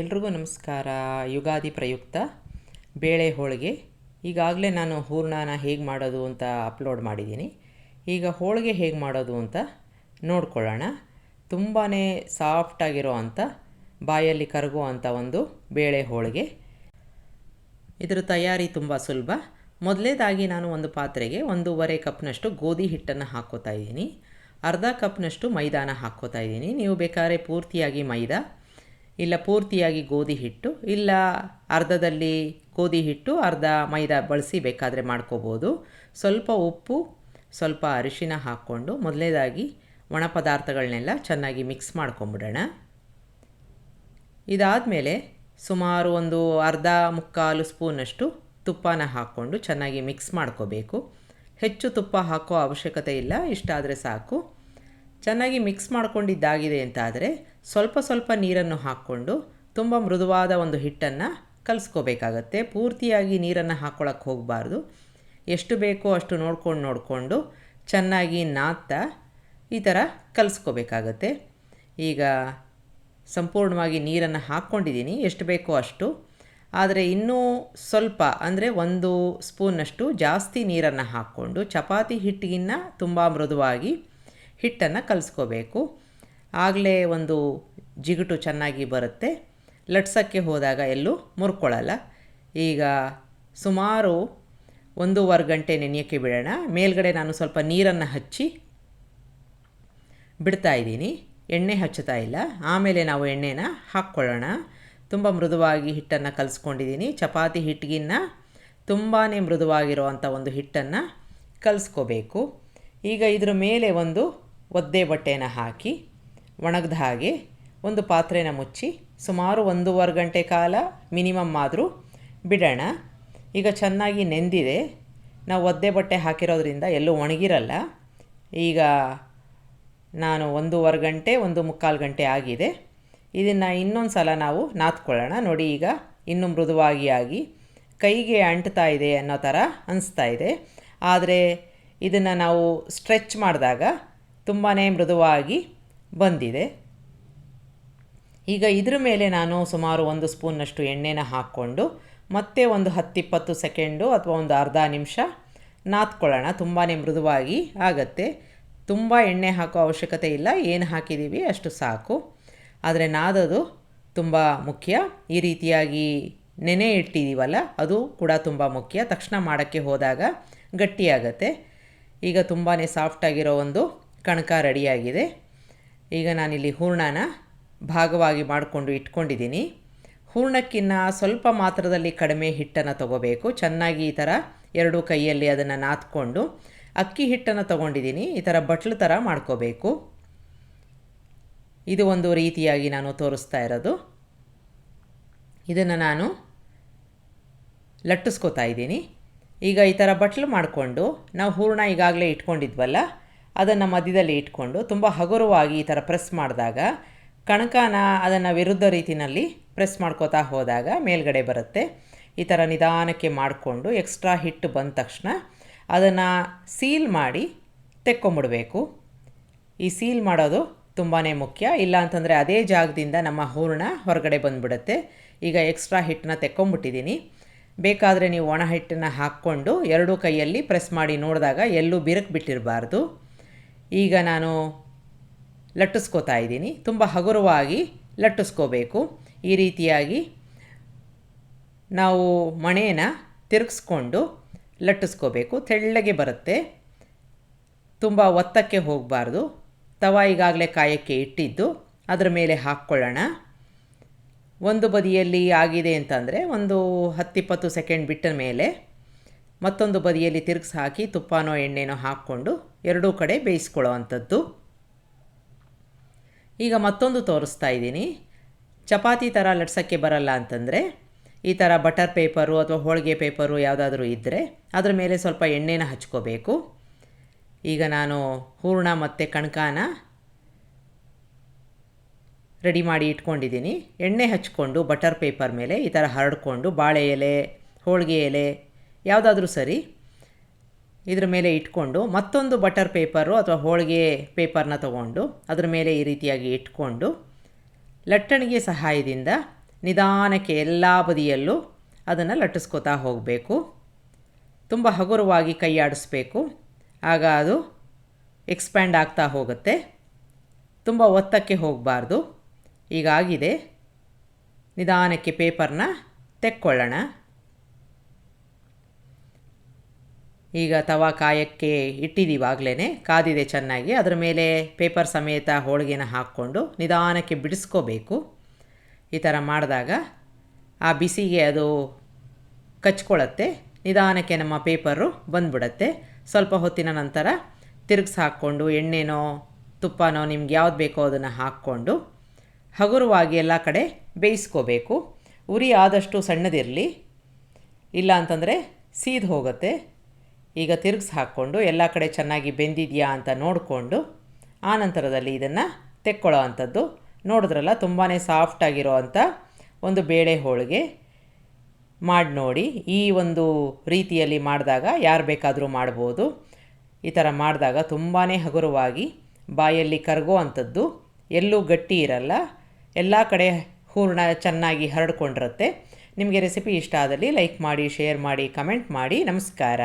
ಎಲ್ರಿಗೂ ನಮಸ್ಕಾರ. ಯುಗಾದಿ ಪ್ರಯುಕ್ತ ಬೇಳೆ ಹೋಳಿಗೆ. ಈಗಾಗಲೇ ನಾನು ಹೂರ್ಣನ ಹೇಗೆ ಮಾಡೋದು ಅಂತ ಅಪ್ಲೋಡ್ ಮಾಡಿದ್ದೀನಿ. ಈಗ ಹೋಳಿಗೆ ಹೇಗೆ ಮಾಡೋದು ಅಂತ ನೋಡ್ಕೊಳ್ಳೋಣ. ತುಂಬಾ ಸಾಫ್ಟಾಗಿರೋ ಅಂಥ ಬಾಯಲ್ಲಿ ಕರಗೋ ಅಂಥ ಒಂದು ಬೇಳೆ ಹೋಳಿಗೆ. ಇದರ ತಯಾರಿ ತುಂಬ ಸುಲಭ. ಮೊದಲೇದಾಗಿ ನಾನು ಒಂದು ಪಾತ್ರೆಗೆ ಒಂದೂವರೆ ಕಪ್ನಷ್ಟು ಗೋಧಿ ಹಿಟ್ಟನ್ನು ಹಾಕ್ಕೋತಾ ಇದ್ದೀನಿ. ಅರ್ಧ ಕಪ್ನಷ್ಟು ಮೈದಾನ ಹಾಕ್ಕೋತಾ ಇದ್ದೀನಿ. ನೀವು ಬೇಕಾದ್ರೆ ಪೂರ್ತಿಯಾಗಿ ಮೈದಾ ಇಲ್ಲ ಪೂರ್ತಿಯಾಗಿ ಗೋಧಿ ಹಿಟ್ಟು, ಇಲ್ಲ ಅರ್ಧದಲ್ಲಿ ಗೋಧಿ ಹಿಟ್ಟು, ಅರ್ಧ ಮೈದಾ ಬಳಸಿ ಬೇಕಾದರೆ ಮಾಡ್ಕೋಬೋದು. ಸ್ವಲ್ಪ ಉಪ್ಪು, ಸ್ವಲ್ಪ ಅರಿಶಿನ ಹಾಕ್ಕೊಂಡು ಮೊದಲೇದಾಗಿ ಒಣ ಪದಾರ್ಥಗಳನ್ನೆಲ್ಲ ಚೆನ್ನಾಗಿ ಮಿಕ್ಸ್ ಮಾಡ್ಕೊಂಬಿಡೋಣ. ಇದಾದಮೇಲೆ ಸುಮಾರು ಒಂದು ಅರ್ಧ ಮುಕ್ಕಾಲು ಸ್ಪೂನಷ್ಟು ತುಪ್ಪನ ಹಾಕ್ಕೊಂಡು ಚೆನ್ನಾಗಿ ಮಿಕ್ಸ್ ಮಾಡ್ಕೋಬೇಕು. ಹೆಚ್ಚು ತುಪ್ಪ ಹಾಕೋ ಅವಶ್ಯಕತೆ ಇಲ್ಲ, ಇಷ್ಟಾದರೆ ಸಾಕು. ಚೆನ್ನಾಗಿ ಮಿಕ್ಸ್ ಮಾಡ್ಕೊಂಡಿದ್ದಾಗಿದೆ ಅಂತಾದರೆ ಸ್ವಲ್ಪ ಸ್ವಲ್ಪ ನೀರನ್ನು ಹಾಕ್ಕೊಂಡು ತುಂಬ ಮೃದುವಾದ ಒಂದು ಹಿಟ್ಟನ್ನು ಕಲಿಸ್ಕೋಬೇಕಾಗತ್ತೆ. ಪೂರ್ತಿಯಾಗಿ ನೀರನ್ನು ಹಾಕ್ಕೊಳಕ್ಕೆ ಹೋಗಬಾರ್ದು. ಎಷ್ಟು ಬೇಕೋ ಅಷ್ಟು ನೋಡ್ಕೊಂಡು ನೋಡಿಕೊಂಡು ಚೆನ್ನಾಗಿ ನಾದ್ತಾ ಈ ಥರ ಕಲಿಸ್ಕೋಬೇಕಾಗತ್ತೆ. ಈಗ ಸಂಪೂರ್ಣವಾಗಿ ನೀರನ್ನು ಹಾಕ್ಕೊಂಡಿದ್ದೀನಿ. ಎಷ್ಟು ಬೇಕೋ ಅಷ್ಟು. ಆದರೆ ಇನ್ನೂ ಸ್ವಲ್ಪ ಅಂದರೆ ಒಂದು ಸ್ಪೂನಷ್ಟು ಜಾಸ್ತಿ ನೀರನ್ನು ಹಾಕ್ಕೊಂಡು ಚಪಾತಿ ಹಿಟ್ಟಿಗಿನ್ನ ತುಂಬ ಮೃದುವಾಗಿ ಹಿಟ್ಟನ್ನು ಕಲಿಸ್ಕೋಬೇಕು. ಆಗಲೇ ಒಂದು ಜಿಗುಟು ಚೆನ್ನಾಗಿ ಬರುತ್ತೆ. ಲಟ್ಸೋಕ್ಕೆ ಹೋದಾಗ ಎಲ್ಲೂ ಮುರ್ಕೊಳ್ಳಲ್ಲ. ಈಗ ಸುಮಾರು ಒಂದೂವರೆ ಗಂಟೆ ನೆನೆಯೋಕ್ಕೆ ಬಿಡೋಣ. ಮೇಲ್ಗಡೆ ನಾನು ಸ್ವಲ್ಪ ನೀರನ್ನು ಹಚ್ಚಿ ಬಿಡ್ತಾ ಇದ್ದೀನಿ. ಎಣ್ಣೆ ಹಚ್ಚುತ್ತಾ ಇಲ್ಲ. ಆಮೇಲೆ ನಾವು ಎಣ್ಣೆನ ಹಾಕ್ಕೊಳ್ಳೋಣ. ತುಂಬ ಮೃದುವಾಗಿ ಹಿಟ್ಟನ್ನು ಕಲಿಸ್ಕೊಂಡಿದ್ದೀನಿ. ಚಪಾತಿ ಹಿಟ್ಟಿಗಿನ್ನ ತುಂಬಾ ಮೃದುವಾಗಿರುವಂಥ ಒಂದು ಹಿಟ್ಟನ್ನು ಕಲಿಸ್ಕೋಬೇಕು. ಈಗ ಇದರ ಮೇಲೆ ಒಂದು ಒದ್ದೆ ಬಟ್ಟೆನ ಹಾಕಿ ಒಣಗಿದ ಹಾಗೆ ಒಂದು ಪಾತ್ರೆನ ಮುಚ್ಚಿ ಸುಮಾರು ಒಂದೂವರೆ ಗಂಟೆ ಕಾಲ ಮಿನಿಮಮ್ ಆದರೂ ಬಿಡೋಣ. ಈಗ ಚೆನ್ನಾಗಿ ನೆಂದಿದೆ. ನಾವು ಒದ್ದೆ ಬಟ್ಟೆ ಹಾಕಿರೋದ್ರಿಂದ ಎಲ್ಲೂ ಒಣಗಿರಲ್ಲ. ಈಗ ನಾನು ಒಂದೂವರೆ ಗಂಟೆ, ಒಂದು ಮುಕ್ಕಾಲು ಗಂಟೆ ಆಗಿದೆ. ಇದನ್ನು ಇನ್ನೊಂದು ಸಲ ನಾವು ನಾದ್ಕೊಳ್ಳೋಣ. ನೋಡಿ ಈಗ ಇನ್ನೂ ಮೃದುವಾಗಿ ಆಗಿ ಕೈಗೆ ಅಂಟ್ತಾ ಇದೆ ಅನ್ನೋ ಥರ ಅನಿಸ್ತಾ ಇದೆ. ಆದರೆ ಇದನ್ನು ನಾವು ಸ್ಟ್ರೆಚ್ ಮಾಡಿದಾಗ ತುಂಬಾ ಮೃದುವಾಗಿ ಬಂದಿದೆ. ಈಗ ಇದ್ರ ಮೇಲೆ ನಾನು ಸುಮಾರು ಒಂದು ಸ್ಪೂನ್ನಷ್ಟು ಎಣ್ಣೆನ ಹಾಕ್ಕೊಂಡು ಮತ್ತೆ ಒಂದು ಹತ್ತಿಪ್ಪತ್ತು ಸೆಕೆಂಡು ಅಥವಾ ಒಂದು ಅರ್ಧ ನಿಮಿಷ ನಾದ್ಕೊಳ್ಳೋಣ ತುಂಬಾ ಮೃದುವಾಗಿ ಆಗತ್ತೆ. ತುಂಬ ಎಣ್ಣೆ ಹಾಕೋ ಅವಶ್ಯಕತೆ ಇಲ್ಲ. ಏನು ಹಾಕಿದ್ದೀವಿ ಅಷ್ಟು ಸಾಕು. ಆದರೆ ನಾದೋದು ತುಂಬ ಮುಖ್ಯ. ಈ ರೀತಿಯಾಗಿ ನೆನೆ ಇಟ್ಟಿದ್ದೀವಲ್ಲ ಅದು ಕೂಡ ತುಂಬ ಮುಖ್ಯ. ತಕ್ಷಣ ಮಾಡೋಕ್ಕೆ ಹೋದಾಗ ಗಟ್ಟಿಯಾಗತ್ತೆ. ಈಗ ತುಂಬಾ ಸಾಫ್ಟಾಗಿರೋ ಒಂದು ಕಣಕ ರೆಡಿಯಾಗಿದೆ. ಈಗ ನಾನಿಲ್ಲಿ ಹೂರ್ಣನ ಭಾಗವಾಗಿ ಮಾಡಿಕೊಂಡು ಇಟ್ಕೊಂಡಿದ್ದೀನಿ. ಹೂರ್ಣಕ್ಕಿನ್ನ ಸ್ವಲ್ಪ ಮಾತ್ರದಲ್ಲಿ ಕಡಿಮೆ ಹಿಟ್ಟನ್ನು ತಗೋಬೇಕು. ಚೆನ್ನಾಗಿ ಈ ಥರ ಎರಡು ಕೈಯಲ್ಲಿ ಅದನ್ನು ನಾದ್ಕೊಂಡು ಅಕ್ಕಿ ಹಿಟ್ಟನ್ನು ತಗೊಂಡಿದ್ದೀನಿ. ಈ ಥರ ಬಟ್ಲು ಥರ ಮಾಡ್ಕೋಬೇಕು. ಇದು ಒಂದು ರೀತಿಯಾಗಿ ನಾನು ತೋರಿಸ್ತಾ ಇರೋದು. ಇದನ್ನು ನಾನು ಲಟ್ಟಿಸ್ಕೋತಾ ಇದ್ದೀನಿ. ಈಗ ಈ ಥರ ಬಟ್ಲು ಮಾಡಿಕೊಂಡು, ನಾವು ಹೂರ್ಣ ಈಗಾಗಲೇ ಇಟ್ಕೊಂಡಿದ್ವಲ್ಲ ಅದನ್ನು ಮಧ್ಯದಲ್ಲಿ ಇಟ್ಕೊಂಡು ತುಂಬ ಹಗುರವಾಗಿ ಈ ಥರ ಪ್ರೆಸ್ ಮಾಡಿದಾಗ ಕಣಕನ ಅದನ್ನು ವಿರುದ್ಧ ರೀತಿಯಲ್ಲಿ ಪ್ರೆಸ್ ಮಾಡ್ಕೋತಾ ಹೋದಾಗ ಮೇಲ್ಗಡೆ ಬರುತ್ತೆ. ಈ ಥರ ನಿಧಾನಕ್ಕೆ ಮಾಡಿಕೊಂಡು ಎಕ್ಸ್ಟ್ರಾ ಹಿಟ್ಟು ಬಂದ ತಕ್ಷಣ ಅದನ್ನು ಸೀಲ್ ಮಾಡಿ ತೆಕ್ಕೊಂಬಿಡಬೇಕು. ಈ ಸೀಲ್ ಮಾಡೋದು ತುಂಬಾ ಮುಖ್ಯ. ಇಲ್ಲ ಅಂತಂದರೆ ಅದೇ ಜಾಗದಿಂದ ನಮ್ಮ ಹೂರಣ ಹೊರಗಡೆ ಬಂದುಬಿಡುತ್ತೆ. ಈಗ ಎಕ್ಸ್ಟ್ರಾ ಹಿಟ್ಟನ್ನ ತೆಕ್ಕೊಂಬಿಟ್ಟಿದ್ದೀನಿ ಬೇಕಾದರೆ ನೀವು ಒಣ ಹಿಟ್ಟನ್ನು ಹಾಕ್ಕೊಂಡು ಎರಡೂ ಕೈಯಲ್ಲಿ ಪ್ರೆಸ್ ಮಾಡಿ ನೋಡಿದಾಗ ಎಲ್ಲೂ ಬಿರುಕು ಬಿಟ್ಟಿರಬಾರ್ದು. ಈಗ ನಾನು ಲಟ್ಟಿಸ್ಕೋತಾ ಇದ್ದೀನಿ. ತುಂಬ ಹಗುರವಾಗಿ ಲಟ್ಟಿಸ್ಕೋಬೇಕು. ಈ ರೀತಿಯಾಗಿ ನಾವು ಮಣೇನ ತಿರುಗಿಸ್ಕೊಂಡು ಲಟ್ಟಿಸ್ಕೋಬೇಕು. ತೆಳ್ಳಗೆ ಬರುತ್ತೆ. ತುಂಬ ಒತ್ತಕ್ಕೆ ಹೋಗಬಾರ್ದು. ತವ ಈಗಾಗಲೇ ಕಾಯಕ್ಕೆ ಇಟ್ಟಿದ್ದು. ಅದರ ಮೇಲೆ ಹಾಕ್ಕೊಳ್ಳೋಣ. ಒಂದು ಬದಿಯಲ್ಲಿ ಆಗಿದೆ ಅಂತಂದರೆ ಒಂದು ಹತ್ತಿಪ್ಪತ್ತು ಸೆಕೆಂಡ್ ಬಿಟ್ಟ ಮೇಲೆ ಮತ್ತೊಂದು ಬದಿಯಲ್ಲಿ ತಿರುಗಿಸಿ ಹಾಕಿ ತುಪ್ಪನೋ ಎಣ್ಣೆನೋ ಹಾಕ್ಕೊಂಡು ಎರಡೂ ಕಡೆ ಬೇಯಿಸ್ಕೊಳ್ಳೋವಂಥದ್ದು. ಈಗ ಮತ್ತೊಂದು ತೋರಿಸ್ತಾ ಇದ್ದೀನಿ. ಚಪಾತಿ ಥರ ಲಟ್ಸೋಕ್ಕೆ ಬರಲ್ಲ ಅಂತಂದರೆ, ಈ ಥರ ಬಟರ್ ಪೇಪರು ಅಥವಾ ಹೋಳಿಗೆ ಪೇಪರು ಯಾವುದಾದ್ರೂ ಇದ್ದರೆ ಅದರ ಮೇಲೆ ಸ್ವಲ್ಪ ಎಣ್ಣೆನ ಹಚ್ಕೋಬೇಕು. ಈಗ ನಾನು ಹೂರ್ಣ ಮತ್ತು ಕಣ್ಕಾನ ರೆಡಿ ಮಾಡಿ ಇಟ್ಕೊಂಡಿದ್ದೀನಿ. ಎಣ್ಣೆ ಹಚ್ಕೊಂಡು ಬಟರ್ ಪೇಪರ್ ಮೇಲೆ ಈ ಥರ ಹರಡ್ಕೊಂಡು ಬಾಳೆ ಎಲೆ, ಹೋಳಿಗೆ ಎಲೆ ಯಾವುದಾದ್ರೂ ಸರಿ ಇದರ ಮೇಲೆ ಇಟ್ಕೊಂಡು ಮತ್ತೊಂದು ಬಟರ್ ಪೇಪರು ಅಥವಾ ಹೋಳಿಗೆ ಪೇಪರ್ನ ತಗೊಂಡು ಅದರ ಮೇಲೆ ಈ ರೀತಿಯಾಗಿ ಇಟ್ಕೊಂಡು ಲಟ್ಟಣಿಗೆ ಸಹಾಯದಿಂದ ನಿಧಾನಕ್ಕೆ ಎಲ್ಲ ಬದಿಯಲ್ಲೂ ಅದನ್ನು ಲಟ್ಟಿಸ್ಕೊತಾ ಹೋಗಬೇಕು. ತುಂಬ ಹಗುರವಾಗಿ ಕೈಯಾಡಿಸ್ಬೇಕು ಆಗ ಅದು ಎಕ್ಸ್ಪ್ಯಾಂಡ್ ಆಗ್ತಾ ಹೋಗುತ್ತೆ. ತುಂಬ ಒತ್ತಕ್ಕೆ ಹೋಗಬಾರ್ದು. ಈಗಾಗಿದೆ ನಿಧಾನಕ್ಕೆ ಪೇಪರ್ನ ತೆಕ್ಕೊಳ್ಳೋಣ. ಈಗ ತವಾ ಕಾಯಕ್ಕೆ ಇಟ್ಟಿದ್ದೀವಾಗಲೇ ಕಾದಿದೆ ಚೆನ್ನಾಗಿ. ಅದರ ಮೇಲೆ ಪೇಪರ್ ಸಮೇತ ಹೋಳಿಗೆನ ಹಾಕ್ಕೊಂಡು ನಿಧಾನಕ್ಕೆ ಬಿಡಿಸ್ಕೋಬೇಕು. ಈ ಥರ ಮಾಡಿದಾಗ ಆ ಬಿಸಿಗೆ ಅದು ಕಚ್ಕೊಳ್ಳುತ್ತೆ, ನಿಧಾನಕ್ಕೆ ನಮ್ಮ ಪೇಪರು ಬಂದ್ಬಿಡತ್ತೆ. ಸ್ವಲ್ಪ ಹೊತ್ತಿನ ನಂತರ ತಿರುಗಿಸಿ ಹಾಕ್ಕೊಂಡು, ಎಣ್ಣೆನೋ, ತುಪ್ಪನೋ ನಿಮ್ಗೆ ಯಾವ್ದು ಬೇಕೋ ಅದನ್ನು ಹಾಕ್ಕೊಂಡು ಹಗುರವಾಗಿ ಎಲ್ಲ ಕಡೆ ಬೇಯಿಸ್ಕೋಬೇಕು. ಉರಿ ಆದಷ್ಟು ಸಣ್ಣದಿರಲಿ, ಇಲ್ಲ ಅಂತಂದರೆ ಸೀದು ಹೋಗುತ್ತೆ. ಈಗ ತಿರುಗಿಸಿ ಹಾಕ್ಕೊಂಡು ಎಲ್ಲ ಕಡೆ ಚೆನ್ನಾಗಿ ಬೆಂದಿದೆಯಾ ಅಂತ ನೋಡಿಕೊಂಡು ಆನಂತರದಲ್ಲಿ ನಂತರದಲ್ಲಿ ಇದನ್ನು ತೆಕ್ಕೊಳ್ಳೋ ಅಂಥದ್ದು. ನೋಡಿದ್ರಲ್ಲ ತುಂಬಾ ಸಾಫ್ಟಾಗಿರೋ ಅಂಥ ಒಂದು ಬೇಳೆ ಹೋಳಿಗೆ ಮಾಡಿ ನೋಡಿ. ಈ ಒಂದು ರೀತಿಯಲ್ಲಿ ಮಾಡಿದಾಗ ಯಾರು ಬೇಕಾದರೂ ಮಾಡ್ಬೋದು. ಈ ಥರ ಮಾಡಿದಾಗ ತುಂಬಾ ಹಗುರವಾಗಿ ಬಾಯಲ್ಲಿ ಕರಗೋ ಅಂಥದ್ದು. ಎಲ್ಲೂ ಗಟ್ಟಿ ಇರಲ್ಲ. ಎಲ್ಲ ಕಡೆ ಹೂರ್ಣ ಚೆನ್ನಾಗಿ ಹರಡ್ಕೊಂಡಿರುತ್ತೆ. ನಿಮಗೆ ರೆಸಿಪಿ ಇಷ್ಟ ಆದಲ್ಲಿ ಲೈಕ್ ಮಾಡಿ ಶೇರ್ ಮಾಡಿ ಕಮೆಂಟ್ ಮಾಡಿ. ನಮಸ್ಕಾರ.